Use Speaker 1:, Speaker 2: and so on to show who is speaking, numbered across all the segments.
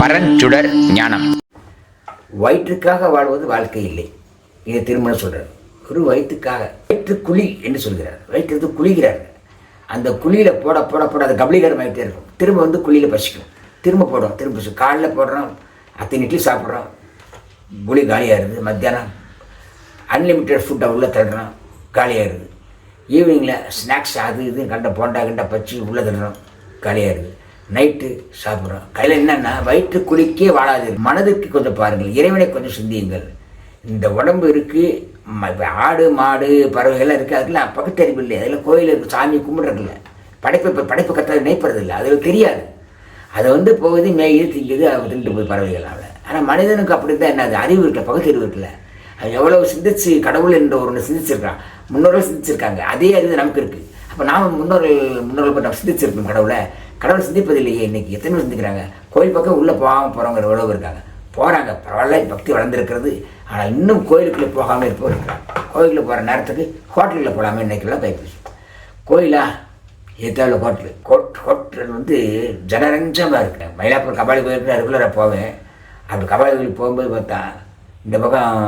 Speaker 1: பரஞ்சுடர் ஞானம்.
Speaker 2: வயிற்றுக்காக வாழ்வது வாழ்க்கை இல்லை. இதை திருமணம் சொல்றார். ஒரு வயிற்றுக்காக வயிற்று குழி என்று சொல்கிறார். வயிற்று குளிகிறார் அந்த குழியில போட போட போட அது கபலீகரம் ஆகிட்டே இருக்கும். திரும்ப வந்து குழியில பசிக்கும். திரும்ப போடும் திரும்ப பசிக்கும் போடுறோம். அத்தனை இட்லி சாப்பிட்றோம். குழி காலியாகிடுது மத்தியானம் அன்லிமிட்டெட் ஃபுட்டை உள்ளே தள்ளுறோம். காலியாகிடுது ஈவினிங்கில் ஸ்நாக்ஸ் அது இது கண்ட போண்டா கண்ட பச்சி உள்ளே தள்ளுறோம். காலியாகிடுது நைட்டு சாப்பிட்றோம். கையில் என்னென்னா வயிற்று குளிக்கே வாழாது. மனதிற்கு கொஞ்சம் பாருங்கள். இறைவனை கொஞ்சம் சிந்தியுங்கள். இந்த உடம்பு இருக்குது ஆடு மாடு பறவைகள்லாம் இருக்குது அதுக்கெல்லாம் பகுத்தறிவு இல்லை. அதில் கோயில் இருக்குது சாமி கும்பிட்றதில்ல. படைப்பு இப்போ படைப்பு கற்றது நினைப்பறது இல்லை அது தெரியாது. அதை வந்து போகுது மேயுது திங்குது அவங்க திண்டு போய் பறவைகள் ஆனால் மனிதனுக்கு அப்படி தான் என்ன அது அறிவு இருக்கல பகுத்தறிவு இருக்கல. அது எவ்வளோ சிந்திச்சு கடவுள் என்ற ஒன்று சிந்திச்சிருக்கான். முன்னோர்கள் சிந்திச்சிருக்காங்க. அதே அறிவு நமக்கு இருக்குது அப்போ நாம் முன்னோர்கள் முன்னோர்கள் நம்ம சிந்திச்சிருக்கோம் கடவுளை. கடவுள் சிந்திப்பதில்லையே இன்றைக்கி எத்தனை பேர் சிந்திக்கிறாங்க. கோயில் பக்கம் உள்ளே போகாமல் போகிறவங்க எவ்வளோ இருக்காங்க? போகிறாங்க பரவாயில்ல பக்தி வளர்ந்துருக்கிறது. ஆனால் இன்னும் கோயிலுக்குள்ளே போகாமல் இருப்போம் இருக்கிறாங்க கோயிலுக்கு போகிற நேரத்துக்கு ஹோட்டலில் போகலாமே இன்றைக்கெல்லாம் கைப்பி கோயிலா? ஏத்தாவில் ஹோட்டல். கோட் ஹோட்டல் வந்து ஜனரஞ்சமாக இருக்கு. மயிலாப்பூர் கபாலி கோயிலுக்கு ரெகுலராக போவேன். அப்படி கபாலி கோயிலுக்கு போகும்போது பார்த்தா இந்த பக்கம்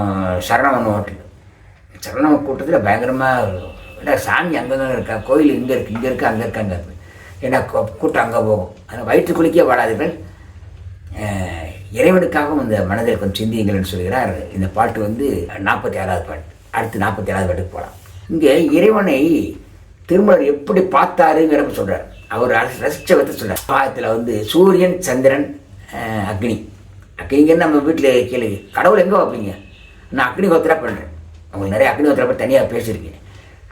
Speaker 2: சரணவன் ஹோட்டல். சரணவன் கூட்டத்தில் பயங்கரமாக சாமி அங்கே தான் இருக்கா கோயில் இங்கே இருக்குது இங்கே இருக்குது அங்கே இருக்காங்க அங்கே ஏன்னா கூட்டம் அங்கே போகும் ஆனால் வயிற்று குளிக்க வாடாதீர்கள் இறைவனுக்காகவும் இந்த மனதில் கொஞ்சம் சிந்தியுங்கள்னு சொல்கிறார். இந்த பாட்டு வந்து நாற்பத்தி ஆறாவது பாட்டு. அடுத்து நாற்பத்தி ஏழாவது பாட்டுக்கு போகலாம். இங்கே இறைவனை திருமலர் எப்படி பார்த்தாருங்கிறப்ப சொல்கிறார் அவர் ரசி- ரசிச்ச விதத்தை சொல்கிறார் பாகத்தில் வந்து சூரியன் சந்திரன் அக்னி. அக்னிங்கன்னு நம்ம வீட்டில் கேளு. கடவுள் எங்கே வைப்பீங்க நான் அக்னி கோத்திரா பண்ணுறேன் அவங்க நிறைய அக்னி கோத்திரா பற்றி தனியாக பேசியிருக்கேன்.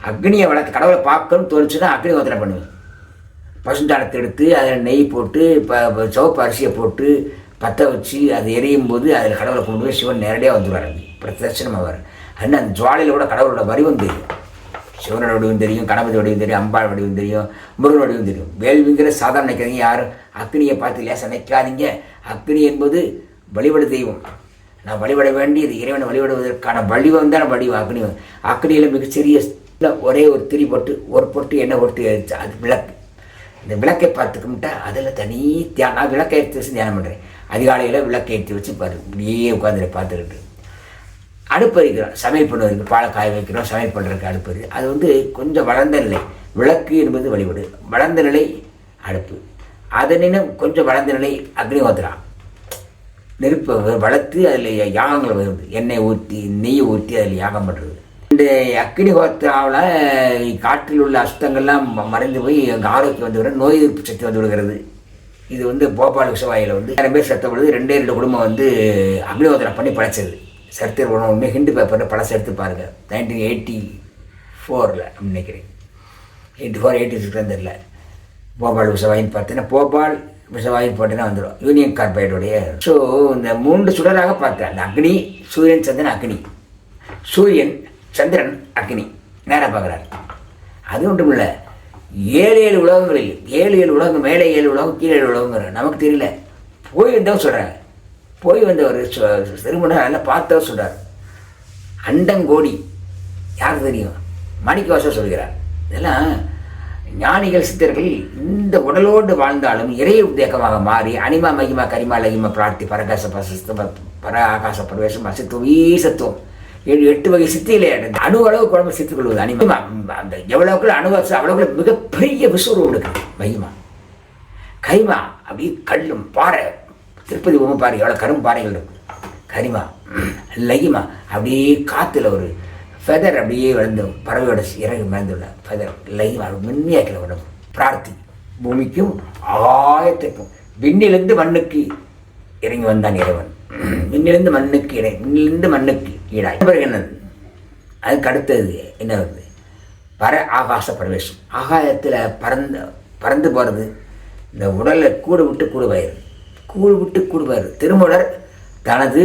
Speaker 2: அக்னியை வளர்த்து கடவுளை பார்க்கணும்னு தோணுச்சுன்னா அக்னி கோத்திரா பண்ணுவேன். பசுந்தானத்தை எடுத்து அதில் நெய் போட்டு இப்போ சிவப்பு அரிசியை போட்டு பற்ற வச்சு அது எரியும் போது அதில் கடவுளை கொண்டு போய் சிவன் நேரடியாக வந்துடுவார் அப்படி பிரதட்சணமாக வர அண்ணன் அந்த ஜுவாலையில் கூட கடவுளோட வடிவம் தெரியும் சிவனோட வடிவம் தெரியும் கணபதி வடிவம் தெரியும் அம்பாள் வடிவம் தெரியும் முருகன் வடிவம் தெரியும். வேள்விங்கிற சாதாரண நினைக்கிறீங்க யாரும். அக்னியை பார்த்து லேசாக நினைக்காதீங்க. அக்னி என்பது வழிபட தெய்வம். நான் வழிபட வேண்டியது இறைவனை வழிபடுவதற்கான வடிவம் தான் வடிவம் அக்னி. அக்னியில் மிகச்சிறிய ஒரே ஒரு திரி போட்டு ஒரு பொட்டு எண்ணெய் போட்டு அது விளக்கு. இந்த விளக்கை பார்த்து கும்பிட்டா அதில் தனி தியானம் நான் விளக்கை எடுத்து வச்சு தியானம் பண்ணுறேன் அதிகாலையில் விளக்கை எடுத்து வச்சு பாரு இப்படியே உட்காந்து பார்த்துக்கிட்டு அடுப்பு வைக்கிறோம் சமையல் பண்ணுவதற்கு பாலை காய வைக்கிறோம். சமையல் பண்ணுறதுக்கு அடுப்பு அது வந்து கொஞ்சம் வளர்ந்த நிலை. விளக்கு என்பது வழிபாடு. வளர்ந்த நிலை அடுப்பு. அதனினும் கொஞ்சம் வளர்ந்த நிலை அக்னிஹோத்திரா நெருப்பை வளர்த்து அதில் யாகங்கள் வருது எண்ணெய் ஊற்றி நெய் ஊற்றி அதில் யாகம் பண்ணுறது இந்த அக்னிஹோத்திராவில் காற்றில் உள்ள அசுத்தங்கள்லாம் ம- மறைந்து போய் அங்கே ஆரோக்கியம் வந்து விட நோய் எதிர்ப்பு சக்தி வந்து விடுகிறது. இது வந்து போபால் விஷவாயில் வந்து நிறைய பேர் செத்த பொழுது ரெண்டே ரெண்டு குடும்பம் வந்து அக்னிஹோத்திரம் பண்ணி படைச்சது. சரித்திர உணவு உண்மை ஹிண்டு பேப்பரில் பழசம் எடுத்து பாருங்க. நைன்டீன் எயிட்டி ஃபோரில் நினைக்கிறேன். எயிட்டி ஃபோர் எயிட்டி சிக்ஸ் தெரியல. போபால் விஷவாயின்னு பார்த்தீங்கன்னா போபால் விஷவாயு போட்டீங்கன்னா வந்துடும் யூனியன் கார்பைடுடைய. ஸோ இந்த மூன்று சுடராக பார்த்தேன் அந்த அக்னி சூரியன் சந்திரன் அக்னி. சூரியன் சந்திரன் அக்னி நேராக பார்க்குறாரு. அது ஒன்றும் இல்லை. ஏழு ஏழு உலகங்களில் ஏழு ஏழு உலகம் மேலே ஏழு உலகம் கீழே ஏழு உலகங்கிற நமக்கு தெரியல. போய் வந்தவங்க சொல்கிறாங்க போய் வந்தவர் சொ- திருமணம் நல்லா பார்த்தவர் சொல்கிறார் அண்டங்கோடி யாருக்கு தெரியும்? மாணிக்கவாசர் சொல்கிறார். இதெல்லாம் ஞானிகள் சித்தர்கள் இந்த உடலோடு வாழ்ந்தாலும் இறை உத்தேகமாக மாறி அனிமா மகிமா கரிமா லகிமா பிரார்த்தி பரகாச பரகாச பர ஆகாச பிரவேசம் அசித்துவம் ஈசத்துவம் ஏழு எட்டு வகை சித்திகளை அடைந்து அணு அளவு குழம்பு சித்துக் கொள்வது அனிமா அந்த எவ்வளவுக்குள்ள அணு அவ்வளவுக்குள்ள மிகப்பெரிய விஸ்வரூபம் எடுக்குது மகிமா. கைமா அப்படியே கல்லும் பாறை திருப்பதி பொம்மை பாறை எவ்வளோ கரும் பாறைகள் இருக்கு. கரிமா லகிமா அப்படியே காற்றுல ஒரு ஃபெதர் அப்படியே வளர்ந்து பறவையோட இறகு மறந்துள்ள ஃபெதர் லகிமா மென்மையாக்கல உடம்பு. பிரார்த்தி. பூமிக்கும் ஆயத்திற்கும் விண்ணிலிருந்து மண்ணுக்கு இறங்கி வந்தான் இறைவன். விண்ணிலிருந்து மண்ணுக்கு இறை விண்ணிலிருந்து மண்ணுக்கு ஈடாகி பிறகு என்னது? அதுக்கு அடுத்தது என்ன வருது? பர ஆகாச பிரவேசம். ஆகாயத்தில் பறந்து பறந்து போகிறது இந்த உடலை கூடு விட்டு கூடுவாயிரு. கூடு விட்டு கூடுவாயிரு. திருமலர் தனது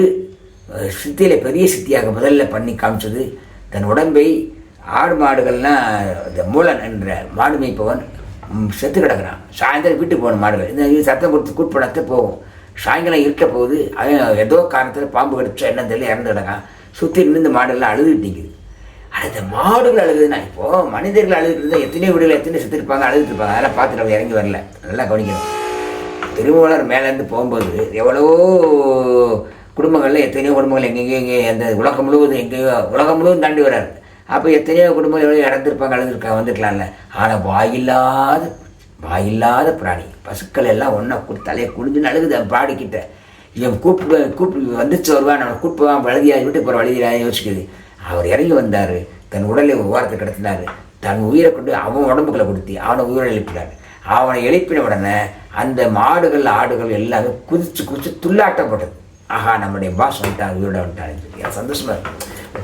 Speaker 2: சித்தியில் பெரிய சித்தியாக முதல்ல பண்ணி காமிச்சது தன் உடம்பை ஆடு மாடுகள்லாம் இந்த மூலன் என்ற மாடு மேய்ப்பவன் செத்து கிடக்குறான். சாயந்தரம் வீட்டுக்கு போகணும் மாடுகள். இந்த சத்தம் கொடுத்து கூட்பணத்தை போகும். சாயங்காலம் இருக்க போகுது. அவன் ஏதோ காரணத்தில் பாம்பு கடிச்சா என்னன்னு தெரியல இறந்து கிடக்கான். சுற்றி நின்று இந்த மாடெல்லாம் அழுதுட்டு நிற்குது அந்த மாடுகள் அழுகுதுன்னா இப்போது மனிதர்கள் அழுதுட்டு இருந்தால் எத்தனையோ வீடுகள் எத்தனை செத்துருப்பாங்க அழுதுட்டு இருப்பாங்க. அதெல்லாம் பார்த்துட்டு அவங்க இறங்கி வரல. நல்லா கவனிக்கணும். திருமூலர் மேலேருந்து போகும்போது எவ்வளோ குடும்பங்களில் எத்தனையோ குடும்பங்கள் எங்கெங்கேயோ எங்கே அந்த உலகம் முழுவதும் எங்கேயோ உலகம் முழுவதும் தாண்டி வர்றாரு அப்போ எத்தனையோ குடும்பங்கள் எவ்வளோ இறந்துருப்பாங்க அழுதுருக்காங்க வந்துருக்கலாம்ல. ஆனால் வாயில்லாத வாயில்லாத பிராணி. பசுக்கள் எல்லாம் ஒன்றா தலையை குடிஞ்சுன்னு அழுகுது பாடிக்கிட்ட. இவன் கூப்பிட்டு கூப்பிட்டு வந்துச்சு வருவான் நம்ம கூப்பிடுவான் வழுதியா விட்டு போகிற வழுதியா யோசிக்குது. அவர் இறங்கி வந்தார். தன் உடலை ஓரத்தை கிடத்தினார். தன் உயிரை கொண்டு அவன் உடம்புக்குள்ள கொடுத்து அவனை உயிரை எழுப்பினார். அவனை எழுப்பின உடனே அந்த மாடுகள் ஆடுகள் எல்லாமே குதிச்சு குதிச்சு துள்ளாட்டப்பட்டது ஆஹா நம்முடைய பாஸ் வந்துட்டான் உயிரோட வந்துட்டான்னு சொல்லி. சந்தோஷமாக சந்தோஷமா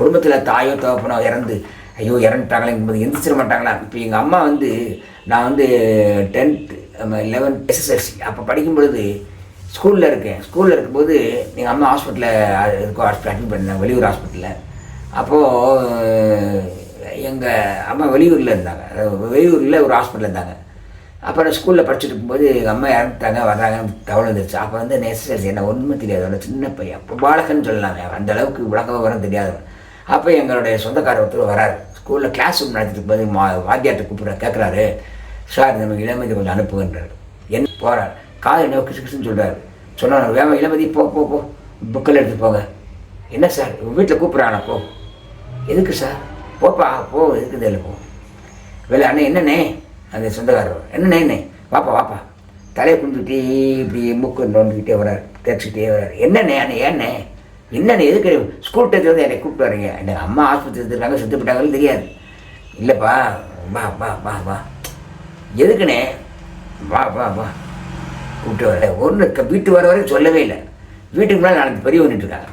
Speaker 2: குடும்பத்தில் தாயோ தகப்பனோ இறந்து ஐயோ இறந்துட்டாங்களே என்பது எந்திரிச்சிட மாட்டாங்களா? இப்போ எங்கள் அம்மா வந்து நான் வந்து டென்த்து லெவன்த் எஸ்எஸ்எல்சி அப்போ படிக்கும் பொழுது ஸ்கூலில் இருக்கேன். ஸ்கூலில் இருக்கும்போது எங்கள் அம்மா ஹாஸ்பிட்டலில் இருக்கோ ஹாஸ்பிட்டல் அட்மிட் பண்ணேன் வெளியூர் ஹாஸ்பிட்டலில் அப்போது எங்கள் அம்மா வெளியூரில் இருந்தாங்க. அதாவது வெளியூரில் ஒரு ஹாஸ்பிட்டலில் இருந்தாங்க. அப்புறம் ஸ்கூலில் படிச்சுட்டு இருக்கும்போது எங்கள் அம்மா இறந்துட்டாங்க வர்றாங்கன்னு தகவல் வந்துருச்சு. அப்போ வந்து நெசசரி என்ன ஒன்றுமே தெரியாது. அவனை சின்ன பையன். அப்போ பாலகன்னு சொல்லலாங்க அந்த அளவுக்கு உலகம் விவரம் தெரியாதவன். அப்போ எங்களுடைய சொந்தக்காரர் ஒருத்தர் வராரு ஸ்கூலில் கிளாஸ் ரூம் நடத்திட்டு இருக்கும்போது மா வாத்தியார்ட்ட கூப்பிட்ற கேட்குறாரு சார் நம்ம இளமதி கொஞ்சம் அனுப்புகின்றார் என்ன போகிறார் காது என்ன கிசு கிசுன்னு சொல்கிறாரு சொன்னார் வேமா இளமதி போ போ போ. புக்கில் எடுத்து போங்க. என்ன சார்? வீட்டில் கூப்பிட்றானா போ. எதுக்கு சார்? போப்பா போ எதுக்கு இதில் போ. வேலை அண்ணே என்னண்ணே? அந்த சொந்தக்காரர். என்னண்ணே என்ன வாப்பா வாப்பா. தலையை குந்துக்கிட்டே இப்படி மூக்கு நோண்டிக்கிட்டே வர்றார் தேய்ச்சிக்கிட்டே வர்றார். என்னண்ணே அண்ணே ஏண்ணே? என்னண்ணே எதுக்கு? ஸ்கூல் டேத்துல வந்து என்னை கூப்பிட்டு வரீங்க. எனக்கு அம்மா ஆஸ்பத்திரி இருக்காங்க செத்து போட்டாங்கன்னு தெரியாது. இல்லைப்பா வா வா வா வா. எதுக்குண்ணே? வா வா வா. கூப்பிட்டு வரல. ஒன்று வீட்டு வர வரைக்கும் சொல்லவே இல்லை. வீட்டுக்கு முன்னாடி பெரிய பெரியவர் இருக்காங்க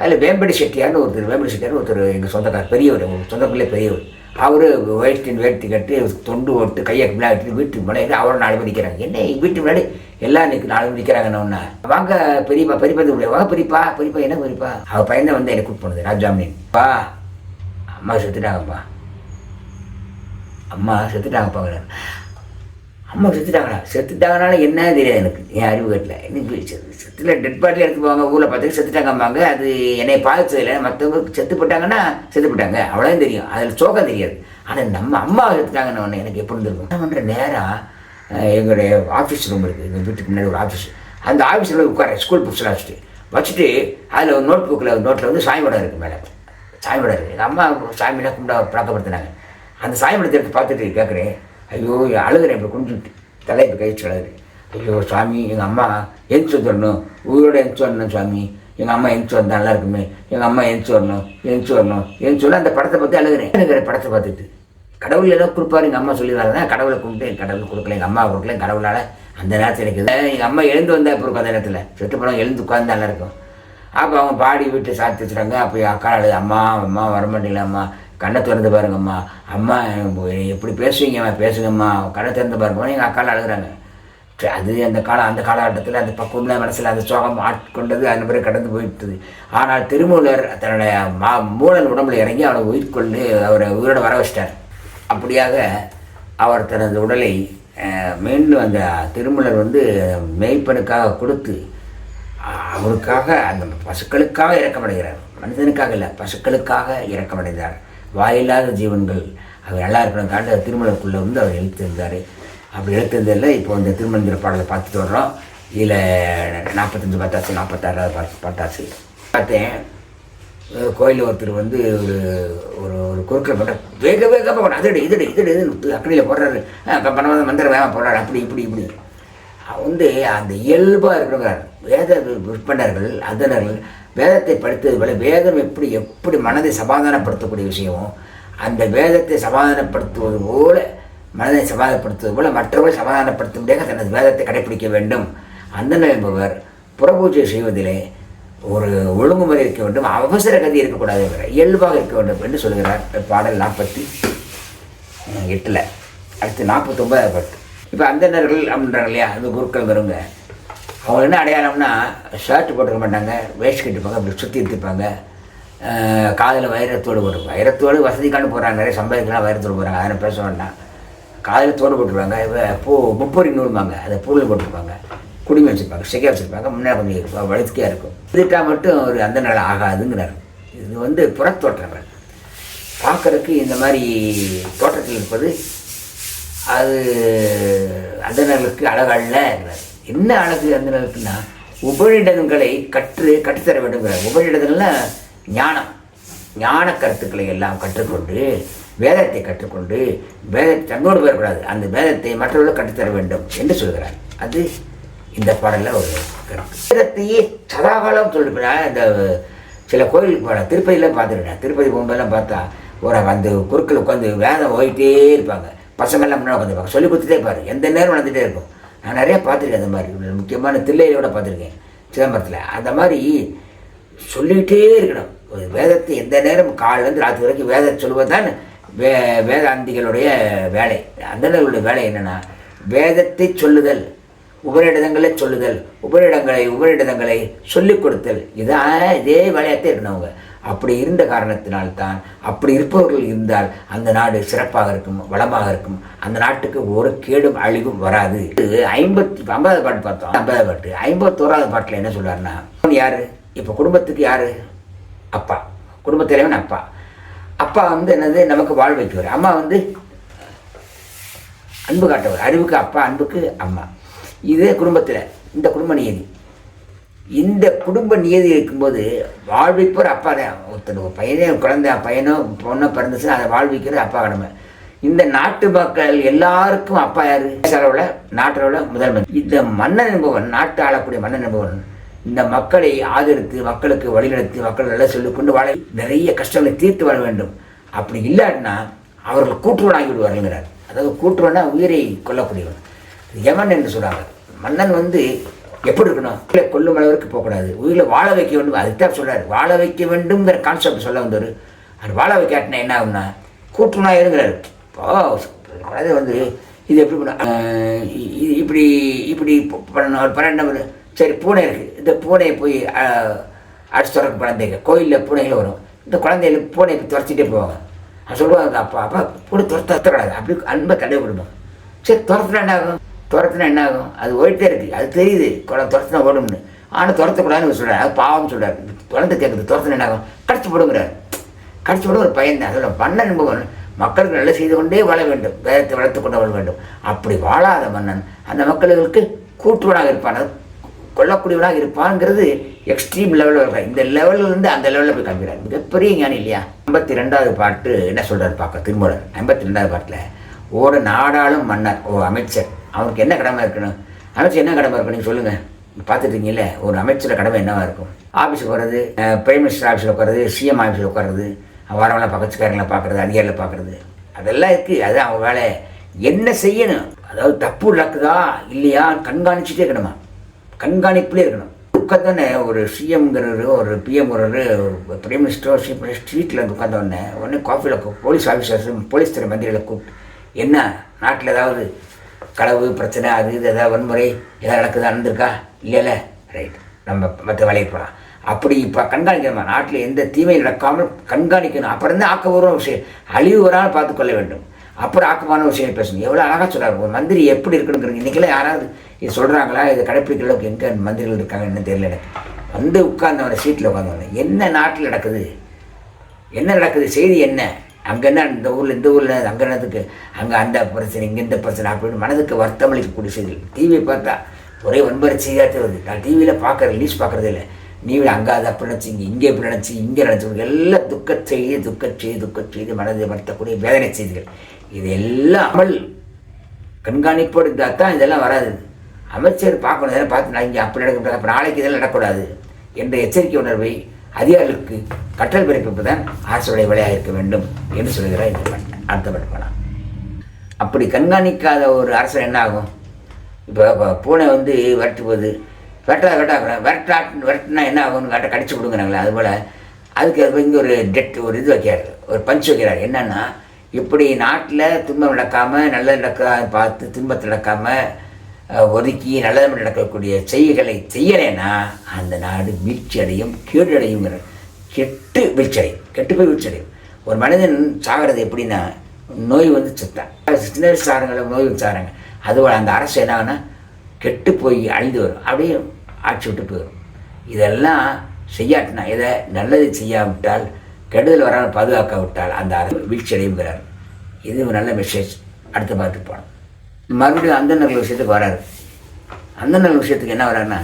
Speaker 2: அதில் வேம்படி செட்டியார்னு ஒருத்தர் வேம்படி செட்டியார்னு ஒருத்தர் எங்கள் சொந்தக்கார் பெரியவர் சொந்தக்குள்ளே பெரியவர். அவர் வயிற்றின் வேட்டி கட்டி தொண்டு ஓட்டு கையை விளையாட்டு வீட்டுக்கு முன்னாடி அவரும் நாலு பேர் நிற்கிறாங்க என்ன வீட்டுக்கு முன்னாடி எல்லாம் நிற்கு நாலு பேர் நிற்கிறாங்கன்னு ஒன்று வாங்க பெரியப்பா பெரியப்பா தம்பி, வாங்க பெரியப்பா பெரியப்பா என்ன பெரியப்பா? அவள் பையன் வந்து என்னை கூப்பிட்டு போனது ராஜாமினின் பா அம்மா செத்துட்டாங்கப்பா. அம்மா செத்துட்டாங்கப்பாங்கிறார் அம்மா செத்துட்டாங்களா செத்துட்டாங்கனால என்ன தெரியாது எனக்கு. என் அறிவு கட்டில். எனக்கு செத்துல டெட் பாட்டில் எடுத்து போவாங்க. ஊரில் பார்த்துட்டு செத்துட்டாங்கம்பாங்க. அது என்னை பாதிச்சதில்லை மற்றவங்க செத்து போட்டாங்கன்னா செத்து போட்டாங்க. அவ்வளோதான் தெரியும். அதில் சோகம் தெரியாது. ஆனால் நம்ம அம்மா செத்துட்டாங்கன்னு ஒன்று எனக்கு எப்படி இருந்திருக்கும்? நான் பண்ணுற நேராக எங்களுடைய ஆஃபீஸ் ரூம் இருக்குது எங்கள் வீட்டுக்கு முன்னாடி ஒரு ஆஃபீஸ் அந்த ஆஃபீஸில் உட்கார ஸ்கூல் புக்ஸ்லாம் வச்சுட்டு. வச்சுட்டு அதில் ஒரு நோட் புக்கில் நோட்டில் வந்து சாமி படம் இருக்குது மேலே. சாமி படம் இருக்குது எங்கள் அம்மா சாமியெல்லாம் கும்பிட பழக்கப்படுத்தினாங்க. அந்த சாமி படத்தை எடுத்து பார்த்துட்டு கேட்குறேன் ஐயோ அழுகிறேன் இப்போ கும்பிட்டு தலை இப்போ கழிச்சு அழுகிறேன் ஐயோ சாமி எங்கள் அம்மா எந்திச்சு வந்துடணும் உயிரோட எந்திச்சு வரணும் சாமி எங்கள் அம்மா எந்திச்சு வந்தால் நல்லா இருக்குமே? எங்கள் அம்மா எந்திச்சு வரணும்? எந்திச்சு வரணும்? எந்திச்சு வரணும்? அந்த படத்தை பார்த்து அழுகிறேன். அழுகிற படத்தை பார்த்துட்டு. கடவுள் ஏதோ கொடுப்பாரு எங்கள் அம்மா சொல்லிடுறாங்க கடவுளை கும்பிட்டு என் கடவுள் கொடுக்கல எங்கள் அம்மா கொடுக்கல கடவுளால் அந்த நேரத்தில் எனக்கு எங்கள் அம்மா எழுந்து வந்தால் இப்போ இருக்கும் அந்த நேரத்தில்? செத்து படம் எழுந்து உட்காந்து நல்லா இருக்கும். அப்போ அவங்க பாடி விட்டு சாத்தி வச்சுறாங்க அப்போ அக்கா அழுது அம்மா அம்மா வரமாட்டீங்களா அம்மா. கண்ணை திறந்து பாருங்கம்மா. அம்மா எப்படி பேசுவீங்கம்மா பேசுங்கம்மா. கண்ணை திறந்து பாருங்க. எங்கள் அக்கால அழுகுறாங்க. அது அந்த காலம் அந்த காலகட்டத்தில் அந்த பக்குவம்லாம் மனசில் அந்த சோகம் ஆட்கொண்டது அந்த பிறகு கடந்து போயிட்டது. ஆனால் திருமூலர் தன்னுடைய மா மூலன் உடம்புல இறங்கி அவனை உயிர்கொண்டு அவரை உயிரோட வர வச்சிட்டார். அப்படியாக அவர் தனது உடலை மீண்டும் அந்த திருமூலர் வந்து மெய்ப்பனுக்காக கொடுத்து அவருக்காக அந்த பசுக்களுக்காக இறக்கமடைகிறார். மனிதனுக்காக இல்லை பசுக்களுக்காக இறக்கமடைந்தார். வாயில்லாத ஜீவன்கள். அவர் நல்லா இருக்கணும் காண்டு திருமணக்குள்ளே வந்து அவர் எழுத்திருந்தார். அப்படி எழுத்திருந்ததில் இப்போ இந்த திருமணந்திர பாடலை பார்த்துட்டு வர்றோம். இதில் நாற்பத்தஞ்சு பட்டாசு நாற்பத்தாறாவது பாட்டு பட்டாசு பார்த்தேன். கோயிலில் ஒருத்தர் வந்து ஒரு ஒரு ஒரு குறுக்கில் போட்டால் வேக வேகமாக போட அதடு இதடு இதடு இதுன்னு அக்கடியில் போடுறாரு. பண்ண மந்திரம் வேகமாக போடுறாரு. அப்படி இப்படி இப்படி. வந்து அந்த இயல்பாக இருக்கிறவங்க வேத விற்பனர்கள் அதனர்கள் வேதத்தை படித்தது போல வேதம் எப்படி எப்படி மனதை சமாதானப்படுத்தக்கூடிய விஷயமோ அந்த வேதத்தை சமாதானப்படுத்துவது போல மனதை சமாதானப்படுத்துவது போல மற்றவர்கள் சமாதானப்படுத்தும்படியாக தனது வேதத்தை கடைபிடிக்க வேண்டும். அந்த என்பவர் புறபூஜை செய்வதிலே ஒரு ஒழுங்குமுறை இருக்க வேண்டும். அவசர கதி இருக்கக்கூடாது என்கிற இயல்பாக இருக்க வேண்டும் என்று சொல்கிறார். பாடல் நாற்பத்தி எட்டில். அடுத்து நாற்பத்தொம்பதாவது பாட்டு. இப்போ நேரங்கள் அப்படின்றாங்க இல்லையா? அந்த குருக்கள் வருங்க. அவங்க என்ன அடையாளம்னா ஷர்ட் போட்டுக்க மாட்டாங்க வேஸ்ட் கட்டிப்பாங்க அப்படி சுற்றி எடுத்துப்பாங்க. காதில் வைரத்தோடு வரும் வைரத்தோடு வசதிக்கான போகிறாங்க நிறைய சம்பாதிக்கலாம் வைரத்தோடு போகிறாங்க அதனால் பேச வேண்டாம். காதில் தோடு போட்டுருவாங்க இப்போ பூ முப்பொறி நூல்பாங்க அதை பூவில் போட்டுருப்பாங்க. குடிமை வச்சுருப்பாங்க சிகை வச்சுருப்பாங்க முன்னே கொஞ்சம் வழுக்கையாக இருக்கும். இதுட்டா மட்டும் ஒரு அந்த நாள் ஆகாதுங்கிறார். இது வந்து புறத்தோற்றங்கள். பார்க்குறதுக்கு இந்த மாதிரி தோட்டத்தில் இருப்பது அது அந்த நாளுக்கு அழகல்ல என்ன அழகு அந்த அளவுக்குன்னா உபரிடங்களை கற்று கற்றுத்தர வேண்டுங்கிறார் உபரிடங்கள்னா ஞானம். ஞான கருத்துக்களை எல்லாம் கற்றுக்கொண்டு வேதத்தை கற்றுக்கொண்டு வேதத்தை தன்னோடு பெறக்கூடாது அந்த வேதத்தை மற்றவர்களுக்கு கற்றுத்தர வேண்டும் என்று சொல்கிறார். அது இந்த பாடலில் ஒரு கருத்து வேதத்தையே சதாகாலம் சொல்லிட்டு இந்த சில கோயிலுக்கு போனால் திருப்பதியில் பார்த்துருக்கேன். திருப்பதி போகும்போதெல்லாம் பார்த்தா ஒரு அந்த குறுக்கில் உட்காந்து வேதம் ஓடிட்டே இருப்பாங்க. பசங்கள்லாம் முன்னாடி உட்காந்துருப்பாங்க. சொல்லி கொடுத்துட்டே பாரு எந்த நேரம் நடந்துகிட்டே இருக்கும் நான் நிறைய பார்த்துருக்கேன் அந்த மாதிரி. முக்கியமான தில்லையிலோட பார்த்துருக்கேன் சிதம்பரத்தில். அந்த மாதிரி சொல்லிக்கிட்டே இருக்கணும். ஒரு வேதத்தை எந்த நேரம் காலிலேருந்து ராத்திரி வரைக்கும் வேதத்தை சொல்வது தான் வே வேதாந்திகளுடைய வேலை. அந்தனர்களுடைய வேலை என்னென்னா வேதத்தை சொல்லுதல் உபரிடங்களை சொல்லுதல் உபரிடங்களை உபரிடங்களை சொல்லிக் கொடுத்தல். இதான் இதே வேலையாகத்தே இருக்கணும் அவங்க. அப்படி இருந்த காரணத்தினால்தான் அப்படி இருப்பவர்கள் இருந்தால் அந்த நாடு சிறப்பாக இருக்கும் வளமாக இருக்கும். அந்த நாட்டுக்கு ஒரு கேடும் அழிவும் வராது. இது ஐம்பத்தி ஐம்பதாவது பாட்டு பார்த்தோம். ஐம்பதாவது பாட்டு. ஐம்பத்தோராவது பாட்டில் என்ன சொல்கிறாருன்னா யார்? இப்போ குடும்பத்துக்கு யார்? அப்பா. குடும்ப தலைவன் அப்பா. அப்பா வந்து என்னது? நமக்கு வாழ் வைக்கவர் அம்மா வந்து அன்பு காட்டவர். அறிவுக்கு அப்பா அன்புக்கு அம்மா. இதே குடும்பத்தில். இந்த குடும்ப நியதி. இந்த குடும்ப நியதி இருக்கும்போது வாழ்விப்பவர் அப்பா தான். ஒருத்தர் ஒரு பையனே குழந்தை பையனோ பொண்ணோ பிறந்துச்சுன்னா அதை வாழ்விக்கிறது அப்பா கடமை. இந்த நாட்டு மக்கள் எல்லாருக்கும் அப்பா யாரு? அளவில் நாட்டளவில் முதல்வர். இந்த மன்னன் என்பவன் நாட்டு ஆளக்கூடிய மன்னன் என்பவன் இந்த மக்களை ஆதரித்து மக்களுக்கு வழிநடத்தி மக்கள் நல்லா சொல்லிக்கொண்டு வாழ நிறைய கஷ்டங்களை தீர்த்து வாழ வேண்டும். அப்படி இல்லாட்டினா அவர்கள் கூற்றுவன் விடுவார்கள்ங்கிறார். அதாவது கூற்றுவனா உயிரை கொல்லக்கூடியவன். யமன் என்று சொல்கிறாங்க மன்னன் வந்து எப்படி இருக்கணும்? உயிரை கொல்லும் அளவிற்கு போகக்கூடாது. உயிரை வாழ வைக்க வேண்டும். அதுதான் சொல்கிறார் வாழ வைக்க வேண்டும்ங்கிற கான்செப்ட் சொல்ல வந்தவர். அது வாழ வைக்காட்டினா என்ன ஆகும்னா கூற்றுனா இருங்கிறார் இப்போ அதாவது வந்து இது எப்படி பண்ண இப்படி இப்படி பண்ணணும். ஒரு பன்னெண்டு சரி பூனை இருக்குது இந்த பூனையை போய் அடிச்சு துறக்க குழந்தைங்க. கோயிலில் பூனைகள் வரும். இந்த குழந்தைகள் பூனை போய் துரத்திட்டே போவாங்க. அது சொல்லுவாங்க அப்பா அப்பா பூனை துரத்த கூடாது அப்படி அன்பை தடை விடணும் சரி துரத்துனா என்ன ஆகும்? துரத்துனா என்ன ஆகும் அது ஓடிட்டே இருக்குது அது தெரியுது. குழந்தை துரத்துனா ஓடும்னு. ஆனால் துரத்தக்கூடாதுன்னு சொல்கிறார் அது பாவம் சொல்கிறார் குழந்தை கேட்குது துரத்துனா என்ன ஆகும் கடிச்சு போடுங்கிறார். கடிச்சு விட ஒரு பையன் தான். அதில் மன்னன் என்பவன் மக்களுக்கு நல்ல செய்து கொண்டே வாழ வேண்டும். வேதத்தை வளர்த்து கொண்டு வாழ வேண்டும். அப்படி வாழாத மன்னன் அந்த மக்களுக்கு கூட்டுவனாக இருப்பான். கொல்லக்கூடியவனாக இருப்பான்ங்கிறது எக்ஸ்ட்ரீம் லெவலில் இருக்கான். இந்த லெவலில் இருந்து அந்த லெவலில் போய் காமிக்கிறார். மிகப்பெரிய ஞானி இல்லையா? ஐம்பத்தி ரெண்டாவது பாட்டு என்ன சொல்கிறார் பார்க்க? திருமூலர். ஐம்பத்தி ரெண்டாவது பாட்டில் ஒரு நாடாளும் மன்னர். ஓ அமைச்சர். அவருக்கு என்ன கடமை இருக்கணும்? அமைச்சர் என்ன கடமை இருக்கணும் சொல்லுங்கள் பார்த்துட்டீங்கல்ல ஒரு அமைச்சரோட கடமை என்னவா இருக்கும்? ஆஃபீஸுக்கு வர்றது பிரைம் மினிஸ்டர் ஆஃபீஸில் உட்காருது சிஎம் ஆஃபீஸில் உட்காருது வரவங்களாம் பக்கத்துக்காரங்களை பார்க்குறது அதிகாரியில் பார்க்குறது. அதெல்லாம் இருக்குது அது அவங்க வேலை. என்ன செய்யணும்? அதாவது தப்பு நடக்குதா? இல்லையா? கண்காணிச்சுட்டே இருக்கணுமா? கண்காணிப்புலேயே இருக்கணும். உட்காந்தோடனே ஒரு சிஎம்ங்கிறவர் ஒரு பிஎம்ங்கிறவர் ஒரு பிரைம் மினிஸ்டரோ சீஃப் மினிஸ்டர் வீட்டில் வந்து உட்காந்தோடனே உடனே காஃபியில் போலீஸ் ஆஃபீஸர்ஸும் போலீஸ் துறை மந்திரிகளை கூப்பிட்டு என்ன? நாட்டில் ஏதாவது களவு பிரச்சனை அது இது எதாவது வன்முறை ஏதாவது நடக்குதா நடந்திருக்கா? இல்லைல்ல. ரைட் நம்ம மற்ற வேலைக்கு போகலாம் அப்படி இப்போ கண்காணிக்கணுமா? நாட்டில் எந்த தீமையும் நடக்காமல் கண்காணிக்கணும். அப்புறம் தான் ஆக்கபூர்வ விஷயம். அழிவு வராமல் பார்த்து கொள்ள வேண்டும். அப்புறம் ஆக்கமான விஷயம் பேசணும். எவ்வளோ அழகாக சொல்கிறார் ஒரு மந்திரி எப்படி இருக்கணுங்கிறது இன்றைக்கெல்லாம் யாராவது இது சொல்கிறாங்களா இதை கடைப்பிடிக்கிற அளவுக்கு எங்கே மந்திரிகள் இருக்காங்க என்ன தெரியல எனக்கு. வந்து உட்கார்ந்தவன சீட்டில் உட்காந்தவன என்ன நாட்டில் நடக்குது? என்ன நடக்குது? செய்தி என்ன? அங்கே என்ன இந்த ஊரில் இந்த ஊரில் அங்கே அங்கே அந்த பிரச்சனை இங்கே இந்த பிரச்சனை அப்படின்னு மனதுக்கு வருத்தம் அளிக்கக்கூடிய செய்திகள். டிவி பார்த்தா ஒரே வன்முறை செய்தியாக வருது. நான் டிவியில் பார்க்குற ரிலீஸ் பார்க்குறது இல்லை. டிவியில் அங்கே அதை அப்படி நினச்சி இங்கே இங்கே இப்படி நினச்சி இங்கே நினச்சி எல்லாம் துக்க செய்தி துக்க செய்தி துக்க செய்தி மனதை வருத்தக்கூடிய வேதனை செய்திகள். இது எல்லாம் அமல். கண்காணிப்போடு இருந்தால் தான் இதெல்லாம் வராது. அமைச்சர் பார்க்கணும் இதெல்லாம் பார்த்து நான் இங்கே அப்படி நடக்க அப்போ நாளைக்கு இதெல்லாம் நடக்கக்கூடாது. என்ற எச்சரிக்கை உணர்வை அதிகாரிகளுக்கு கற்றல் பிறப்பிப்பு தான் அரசுடைய வேலையாக இருக்க வேண்டும் என்று சொல்கிறார் இந்த அடுத்த பாட்டு அப்படி கண்காணிக்காத ஒரு அரசர் என்ன ஆகும் இப்போ பூனை வந்து விரட்டு போகுது. விரட்டா விரட்டா விரட்டா விரட்டுனா என்ன ஆகும்னு கரெக்டாக கடிச்சு கொடுங்குறாங்களே அதுபோல் அதுக்கு இங்கே ஒரு டெட் ஒரு இது வைக்கிறார் ஒரு பஞ்ச் வைக்கிறார். என்னென்னா இப்படி நாட்டில் துன்பம் நடக்காமல் நல்லது நடக்காத பார்த்து துன்பத்தை நடக்காமல் ஒதுக்கி நல்லது நடக்கக்கூடிய செய்களை செய்யலைன்னா அந்த நாடு வீழ்ச்சி அடையும் கேடு அடையுங்கிறார் கெட்டு வீழ்ச்சி அடையும் கெட்டு போய் வீழ்ச்சி அடையும் ஒரு மனிதன் சாகிறது எப்படின்னா நோய் வந்து செத்தான். சின்ன வயசு சாரங்களை நோய் வந்து சாராங்க அதுபோல் அந்த அரசு என்ன கெட்டு போய் அழிந்து வரும். அப்படியே ஆட்சி விட்டு போயிடும். இதெல்லாம் செய்யாட்டினா இதை நல்லது செய்யாவிட்டால் கெடுதல் வராமல் பாதுகாக்க விட்டால் அந்த அரசு வீழ்ச்சி அடையுங்கிறார் இது ஒரு நல்ல மெசேஜ் அடுத்த பார்த்து போனோம் மறுபடியும் அந்த நகர் விஷயத்துக்கு வராரு. அந்த நகர் விஷயத்துக்கு என்ன வராருன்னா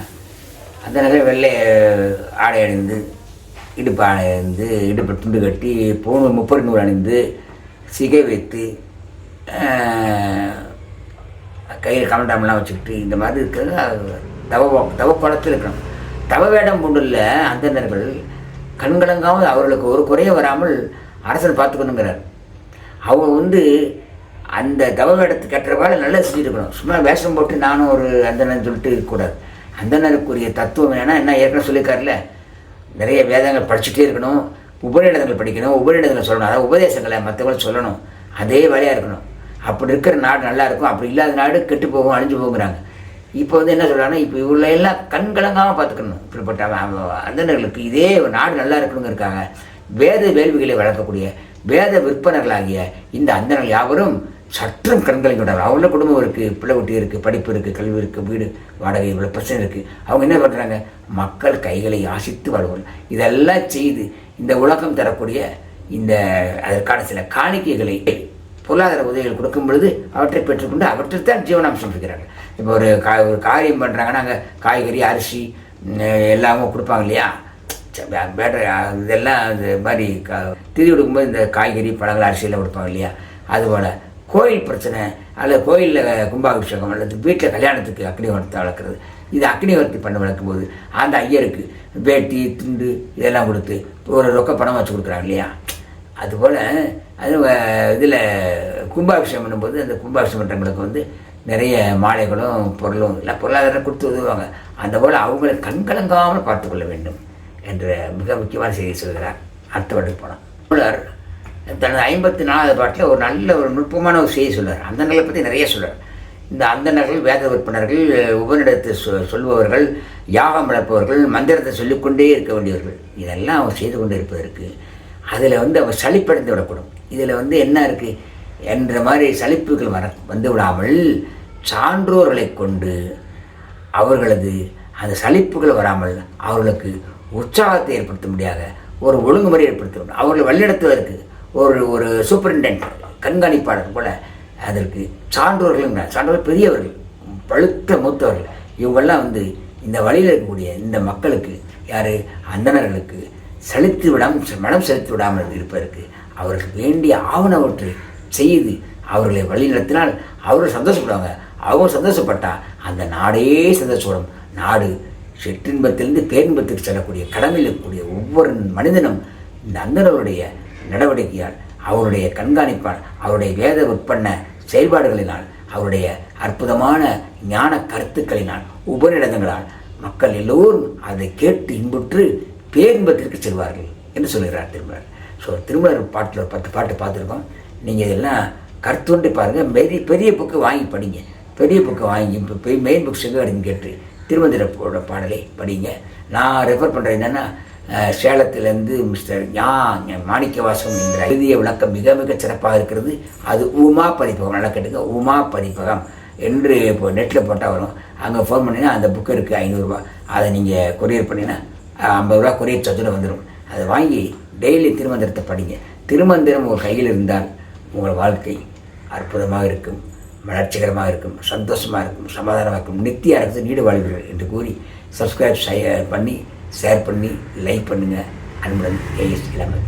Speaker 2: அந்த நகர் வெள்ளை ஆடை அணிந்து இடுப்பு ஆடை அணிந்து இடுப்பு துண்டு கட்டி பூணு முப்பது நூறு அணிந்து சிகை வைத்து கையில் கமண்டாமெல்லாம் வச்சுக்கிட்டு இந்த மாதிரி இருக்கிறது தவ தவ குளத்தில் இருக்கணும். தவ வேடம் கொண்டுள்ள அந்தணர்கள் கண்கலங்காமல் அவர்களுக்கு ஒரு குறையும் வராமல் அரசன் பார்த்துக்கணுங்கிறார். அவங்க வந்து அந்த தவ கட்டுற ஏற்றவாறு நல்லா செஞ்சுருக்கணும். சும்மா வேஷம் போட்டு நானும் ஒரு அந்தணன் சொல்லிட்டு இருக்கக்கூடாது அந்தனருக்குரிய தத்துவம் என்னன்னா என்ன ஏற்கனவே சொல்லியிருக்காருல்ல? நிறைய வேதங்கள் படிச்சுட்டே இருக்கணும். உபநிடதங்கள் படிக்கணும் உபநிடதங்களை சொல்லணும். அதாவது உபதேசங்களை மற்றவங்களும் சொல்லணும். அதே வேலையாக இருக்கணும். அப்படி இருக்கிற நாடு நல்லா இருக்கும். அப்படி இல்லாத நாடு கெட்டு போகும் அழிஞ்சு போகுங்கிறாங்க. இப்போ வந்து என்ன சொல்கிறாங்கன்னா இப்போ இவ்வளோ எல்லாம் கண் கலங்காமல் பார்த்துக்கணும். இப்படிப்பட்ட அந்தனர்களுக்கு இதே நாடு நல்லா இருக்கணுங்க இருக்காங்க. வேத வேள்விகளை வளர்க்கக்கூடிய வேத விற்பனர்களாகிய இந்த அந்தனர்கள் யாவரும் சற்றும் கண்களை கொண்டாங்க அவ்வளோ குடும்பம் இருக்குது பிள்ளை குட்டி இருக்குது படிப்பு இருக்குது கல்வி இருக்குது வீடு வாடகை இவ்வளோ பிரச்சனை இருக்குது அவங்க என்ன பண்ணுறாங்க மக்கள் கைகளை யாசித்து வாழ்வார்கள் இதெல்லாம் செய்து இந்த உலகம் தரக்கூடிய இந்த அதற்கான சில காணிக்கைகளை பொருளாதார உதவிகள் கொடுக்கும் பொழுது அவற்றை பெற்றுக்கொண்டு அவற்றில் தான் ஜீவனாம்சம் இருக்கிறாங்க இப்போ ஒரு கா ஒரு காரியம் பண்ணுறாங்கன்னா அங்கே காய்கறி அரிசி எல்லாமும் கொடுப்பாங்க இல்லையா? பேட்டரி இதெல்லாம் இந்த மாதிரி க திதி கொடுக்கும்போது இந்த காய்கறி பழங்கள் அரிசியெல்லாம் கொடுப்பாங்க இல்லையா? அதுபோல் கோயில் பிரச்சனை அல்லது கோயிலில் கும்பாபிஷேகம் அல்லது வீட்டில் கல்யாணத்துக்கு அக்னிவர்த்தம் வளர்க்குறது. இது அக்னிவர்த்தி பண்ண வளர்க்கும்போது அந்த ஐயருக்கு வேட்டி துண்டு இதெல்லாம் கொடுத்து ஒரு ரொக்க பணம் வச்சு கொடுக்குறாங்க இல்லையா? அதுபோல் அது இதில் கும்பாபிஷேகம் பண்ணும்போது அந்த கும்பாபிஷேகம் பண்ணுறவங்களுக்கு வந்து நிறைய மாலைகளும் பொருளும் இல்லை பொருளாதாரம் கொடுத்து உதவுவாங்க. அந்த போல் அவங்களை கண்கலங்காமல் பார்த்துக்கொள்ள வேண்டும் என்ற மிக முக்கியமான செய்தி சொல்கிறார். அடுத்த பாட்டுக்கு போனோம் தனது ஐம்பத்தி நாலாவது பாட்டில் ஒரு நல்ல ஒரு நுட்பமான ஒரு செய்தி சொல்கிறார் அந்தங்களை பற்றி நிறைய சொல்கிறார் இந்த அந்தனர்கள் வேத விற்பனர்கள் உபனிடத்தை சொ சொல்பவர்கள் யாகம் வளர்ப்பவர்கள் மந்திரத்தை சொல்லிக்கொண்டே இருக்க வேண்டியவர்கள். இதெல்லாம் அவர் செய்து கொண்டு இருப்பதற்கு அதில் வந்து அவர் சலிப்படைந்து விடக்கூடும். இதில் வந்து என்ன இருக்குது என்ற மாதிரி சலிப்புகள் வர வந்து விடாமல் சான்றோர்களை கொண்டு அவர்களது அந்த சலிப்புகள் வராமல் அவர்களுக்கு உற்சாகத்தை ஏற்படுத்த முடியாத ஒரு ஒழுங்குமுறை ஏற்படுத்த வேண்டும் அவர்களை வழிநடத்துவதற்கு ஒரு ஒரு சூப்பரிண்டென்ட் கண்காணிப்பாளர் போல் அதற்கு சான்றோர்களும் சான்றோர்கள் பெரியவர்கள் பழுத்த மூத்தவர்கள் இவங்கெல்லாம் வந்து இந்த வழியில் இருக்கக்கூடிய இந்த மக்களுக்கு யார் அந்தணர்களுக்கு செலுத்தி விடாமல் மனம் செலுத்தி விடாமல் இருப்பதற்கு அவர்களுக்கு வேண்டிய ஆவணவற்றை செய்து அவர்களை வழிநடத்தினால் அவர்கள் சந்தோஷப்படுவாங்க. அவங்க சந்தோஷப்பட்டால் அந்த நாடே சந்தோஷப்படும். நாடு சிற்றின்பத்திலிருந்து பேரின்பத்துக்கு செல்லக்கூடிய கடமையில் இருக்கக்கூடிய ஒவ்வொரு மனிதனும் இந்த அந்தனருடைய நடவடிக்கையால் அவருடைய கண்காணிப்பால் அவருடைய வேத உட்பண்ண செயல்பாடுகளினால் அவருடைய அற்புதமான ஞான கருத்துக்களினால் உபநிடதங்களால் மக்கள் எல்லோரும் அதை கேட்டு இன்புற்று பேரின்பத்திற்கு செல்வார்கள் என்று சொல்கிறார் திருமலர். ஸோ திருமலர் பாட்டில் ஒரு பத்து பாட்டு பார்த்துருக்கோம். நீங்கள் இதெல்லாம் கருத்துண்டு பாருங்கள் பெரிய பெரிய புக்கு வாங்கி படிங்க. பெரிய புக்கு வாங்கி இப்போ போய் மெயின் புக் எங்கே கேட்டு திருமந்திரப்போட பாடலை படிங்க. நான் ரெஃபர் பண்ணுறது என்னென்னா சேலத்திலேருந்து மிஸ்டர் ஞா மாணிக்கவாசம் என்ற எழுதிய விளக்கம் மிக மிக சிறப்பாக இருக்கிறது. அது உமா பதிப்பகம். நல்லா கேட்டுங்க உமா பதிப்பகம் என்று இப்போ நெட்டில் போட்டால் வரும். அங்கே ஃபோன் பண்ணினா அந்த புக்கு இருக்குது ஐநூறுரூவா அதை நீங்கள் கொரியர் பண்ணினா ஐம்பது ரூபா கொரியர் சதுரம் வந்துடும் அதை வாங்கி டெய்லி திருமந்திரத்தை படிங்க. திருமந்திரம் உங்கள் கையில் இருந்தால் உங்கள் வாழ்க்கை அற்புதமாக இருக்கும் வளர்ச்சிகரமாக இருக்கும் சந்தோஷமாக இருக்கும் சமாதானமாக இருக்கும். நித்திய அரசு நீடு வாழ்வீர்கள் என்று கூறி சப்ஸ்கிரைப் பண்ணி ஷேர் பண்ணி லைக் பண்ணுங்கள் அன்புடன் ஏஎஸ் இளமல்